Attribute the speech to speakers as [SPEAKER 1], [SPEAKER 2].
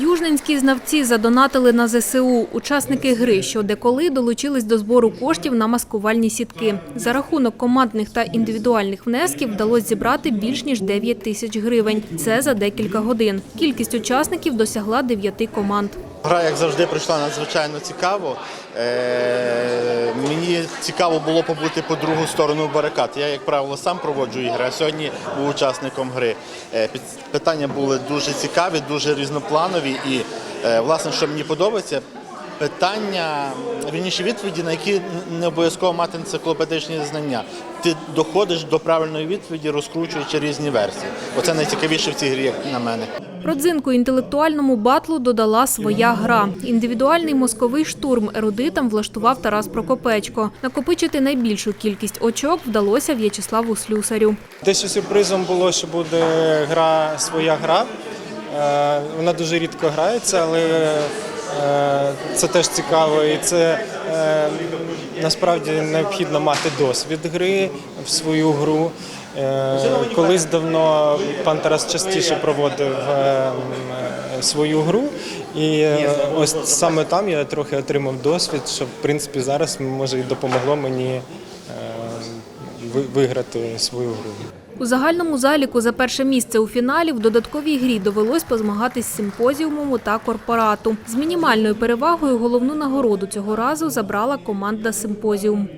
[SPEAKER 1] Южненські знавці задонатили на ЗСУ. Учасники гри «Що деколи долучились до збору коштів на маскувальні сітки. За рахунок командних та індивідуальних внесків вдалося зібрати більш ніж 9 тисяч гривень. Це за декілька годин. Кількість учасників досягла 9 команд.
[SPEAKER 2] Гра, як завжди, пройшла надзвичайно цікаво. Е, мені цікаво було побути по другу сторону барикад. Я, як правило, сам проводжу ігри, а сьогодні був учасником гри. Е, питання були дуже цікаві, дуже різнопланові. І, е, власне, що мені подобається, питання, вірніше відповіді, на які не обов'язково мати енциклопедичні знання. Ти доходиш до правильної відповіді, розкручуючи різні версії. Оце найцікавіше в цій грі, як на мене.
[SPEAKER 1] Родзинку інтелектуальному батлу додала своя гра. Індивідуальний мозковий штурм ерудитам влаштував Тарас Прокопечко. Накопичити найбільшу кількість очок вдалося В'ячеславу Слюсарю.
[SPEAKER 3] Дещо сюрпризом було, що буде гра своя гра. Е, Вона дуже рідко грається, але це теж цікаво. І це е, насправді необхідно мати досвід гри в свою гру. Е, Колись давно пан Тарас частіше проводив е, е, свою гру, і е, ось саме там я трохи отримав досвід, що в принципі зараз може і допомогло мені е, виграти свою гру.
[SPEAKER 1] У загальному заліку за перше місце у фіналі в додатковій грі довелось позмагатись симпозіумому та корпорату. З мінімальною перевагою головну нагороду цього разу забрала команда симпозіум.